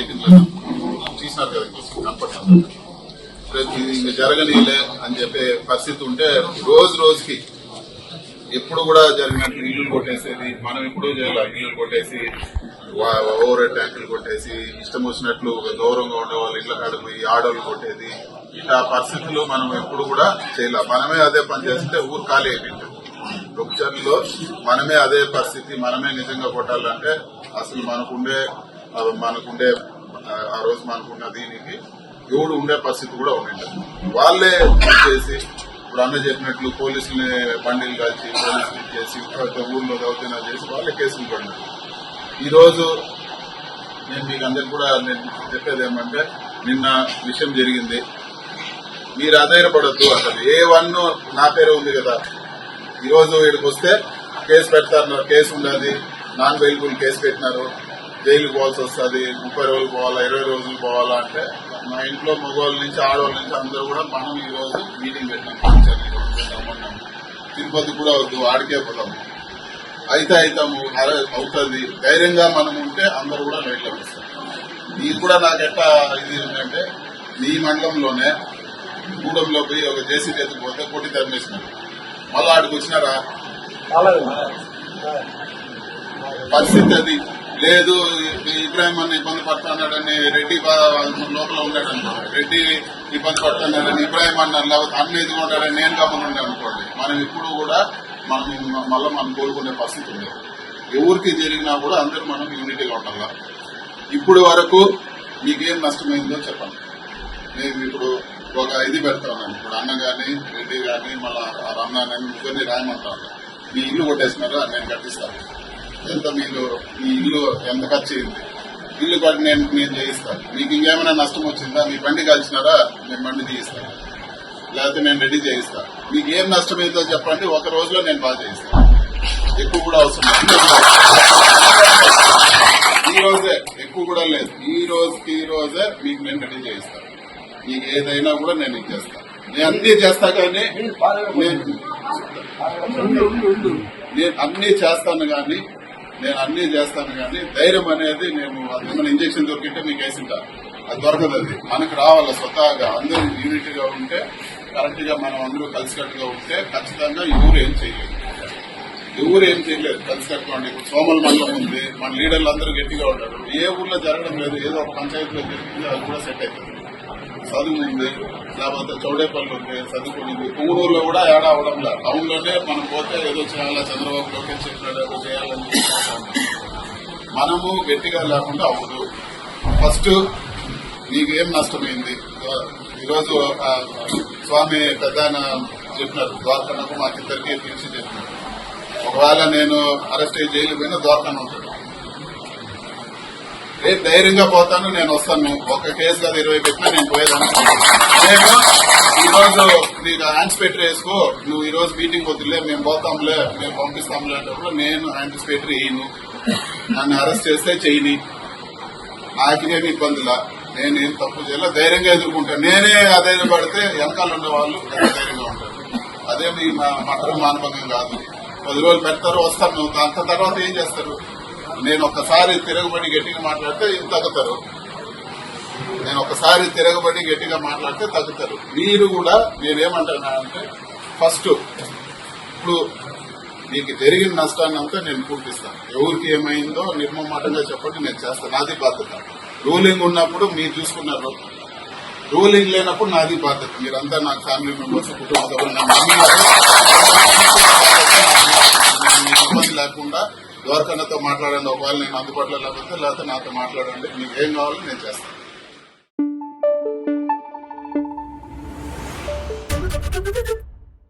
Cycle తీసినారు కదా ఇంకొక కనపడుతుంది ప్రతి జరగనీలే అని చెప్పే పరిస్థితి ఉంటే రోజు రోజుకి ఎప్పుడు కూడా జరిగినట్టు ఇల్లు కొట్టేసేది మనం ఎప్పుడూ చేయాలి ఇల్లు కొట్టేసి ఓవర్ ట్యాంకులు కొట్టేసి ఇష్టం వచ్చినట్లు గౌరవంగా ఉండే వాళ్ళు ఇళ్ళ కాడ పోయి ఆడోళ్ళు కొట్టేది. ఇట్లా పరిస్థితులు మనం ఎప్పుడు కూడా చేయాలి. మనమే అదే పని చేస్తే ఊరు ఖాళీ అయిపోయింది. లో మనమే అదే పరిస్థితి మనమే నిజంగా కొట్టాలంటే అసలు మనకుండే మనకుండే ఆ, రోజు మనకున్న దీనికి ఎవడు ఉండే పరిస్థితి కూడా ఉండింది. వాళ్ళే చేసి ఇప్పుడు అన్న చెప్పినట్లు పోలీసుల్ని బండిలు కాల్చి పోలీసులు చేసి ఊళ్ళో ఊర్లో దౌర్జన్యాలు చేసి వాళ్ళే కేసులు పడినారు. ఈరోజు నేను మీకు అందరికి కూడా నేను చెప్పేది ఏమంటే నిన్న విషయం జరిగింది. మీరు అధైర్యపడద్దు అసలు. ఏ వన్ నా పేరే ఉంది కదా. ఈరోజు వీడికి వస్తే కేసు పెడతారు కేసు ఉండదు నాన్ అవైలబుల్ కేసు పెట్టినారు. జైలుకి పోవాల్సి వస్తుంది ముప్పై రోజులు పోవాలా ఇరవై రోజులు పోవాలా అంటే మా ఇంట్లో మగవాళ్ళ నుంచి ఆడవాళ్ళ నుంచి అందరూ కూడా మనం ఈ రోజు మీటింగ్ పెట్టాం. తిరుపతి కూడా వద్దు ఆడికే పోదాం అయితే అవుతాము అవుతుంది. ధైర్యంగా మనం ఉంటే అందరూ కూడా లైట్లోకి వస్తారు. నీకు కూడా నాకు ఎట్లా ఇది ఉందంటే నీ మండలంలోనే గూడెంలో పోయి ఒక జేసీ ఎత్తుకుపోతే కొట్టి తరిమేసినారు. మళ్ళా ఆడికి వచ్చినారా? పరిస్థితి అది. లేదు ఇబ్రాహిం అన్న ఇబ్బంది పడుతున్నాడని రెడ్డి లోపల ఉన్నాడనుకో రెడ్డి ఇబ్బంది పడుతున్నాడని ఇబ్రాహిం అన్న లేకపోతే అన్న ఎదుగుంటాడని నేను గమనండి అనుకోండి. మనం ఇప్పుడు కూడా మనం మళ్ళీ మనం కోరుకునే పరిస్థితి ఉంది. ఎవరికి జరిగినా కూడా అందరూ మనం యూనిటీగా ఉండాలి ఇప్పుడు వరకు మీకేం నష్టమైందో చెప్పండి. నేను ఇప్పుడు ఒక ఇది పెడతా ఉన్నాను. ఇప్పుడు అన్న గాని రెడ్డి గాని మళ్ళీ ఆ రమణ గాని ముగ్గురిని రాయమంటా మీ ఇల్లు కొట్టేసినారా నేను కట్టిస్తాను. ఎంత మీరు మీ ఇల్లు ఎంత ఖర్చు అయింది? ఇల్లు కట్టి నేను నేను చేయిస్తాను మీకు ఇంకేమైనా నష్టం వచ్చిందా? మీ బండి కాల్చినారా? నేను బండి తీయిస్తాను లేకపోతే నేను రెడీ చేయిస్తాను మీకు ఏం నష్టం నష్టమైందో చెప్పండి. ఒక రోజులో నేను బాగా చేయిస్తాను ఎక్కువ కూడా అవసరం ఈ రోజే ఎక్కువ కూడా లేదు. ఈ రోజుకి ఈ రోజే మీకు నేను రెడీ చేయిస్తాను మీకు ఏదైనా కూడా నేను ఇచ్చేస్తాను నేను అన్ని చేస్తా కానీ నేను నేను అన్ని చేస్తాను కానీ నేను అన్ని చేస్తాను కానీ ధైర్యం అనేది నేను ఏమైనా ఇంజక్షన్ దొరికితే మీకు వేసింటా అది దొరకదు అది. మనకు రావాలి స్వతహాగా. అందరూ యూనిట్గా ఉంటే కరెక్ట్గా మనం అందరూ కలిసికట్టుగా ఉంటే ఖచ్చితంగా ఎవరు ఏం చేయలేదు. ఎవరు ఏం చేయలేదు కలిసికట్టుకోండి ఇప్పుడు సోమల మండలం ఉంది. మన లీడర్లు అందరూ గట్టిగా ఉంటారు. ఏ ఊర్లో జరగడం లేదు. ఏదో ఒక పంచాయతీలో జరిగింది అది కూడా సెట్ అవుతుంది చదువు ఉంది లేకపోతే చౌడేపల్లి ఉంది చదువుకునింది. పుంగూరులో కూడా ఏడా అవడం లేదు. టౌన్ మనం పోతే ఏదో చేయాలా చంద్రబాబు లోకేష్ చెప్పినాడు ఏదో చేయాలని మనము గట్టిగా లేకుండా అవ్వదు. ఫస్ట్ నీకు ఏం నష్టమైంది? ఈరోజు స్వామి పెద్ద చెప్పినారు ద్వారకన్నకు మాకిద్దరికి పిలిచి చెప్పినారు ఒకవేళ నేను అరెస్ట్ అయ్యి జైలు పోయినా ద్వారకన్న ఉంటాడు రేపు ధైర్యంగా పోతాను నేను వస్తాను. ఒక కేసు కాదు ఇరవై పెట్టినా నేను పోయేదాన్ని. ఈ రోజు నీకు యాంటిసిపేటరీ వేసుకో నువ్వు ఈ రోజు మీటింగ్ వద్దులే మేము పోతాంలే మేము పంపిస్తాంలే అంటే నేను యాంటిసిపేటరీ వేయను. నన్ను అరెస్ట్ చేస్తే చేయని. నాకేమి ఇబ్బందులా. నేనేం తప్పు చేయాలో ధైర్యంగా ఎదుర్కొంటాను నేనే అధైర్యపడితే వెనకాల ఉన్న వాళ్ళు ధైర్యంగా ఉంటారు? అదే మీ మటం మానభంగం కాదు. పది రోజులు పెడతారు వస్తాను అంత తర్వాత ఏం చేస్తారు? నేను ఒక్కసారి తిరగబడి గట్టిగా మాట్లాడితే తగ్గుతారు. నేను ఒకసారి తిరగబడి గట్టిగా మాట్లాడితే తగ్గుతారు. మీరు కూడా నేనేమంటున్నా అంటే ఫస్ట్ ఇప్పుడు మీకు జరిగిన నష్టాన్ని అంతా నేను పూర్తిస్తాను. ఎవరికి ఏమైందో నిర్మమాటంగా చెప్పండి నేను చేస్తాను నాది బాధ్యత. రూలింగ్ ఉన్నప్పుడు మీరు చూసుకున్నారు. రూలింగ్ లేనప్పుడు నాది బాధ్యత. మీరంతా నా ఫ్యామిలీ మెంబర్స్ కుటుంబ సభ్యులు లేకుండా ఎవరికన్నాతో మాట్లాడండి ఒకవేళ నేను అందుబాటులో లేకపోతే లేకపోతే నాతో మాట్లాడండి. మీకు ఏం కావాలో నేను చేస్తాను.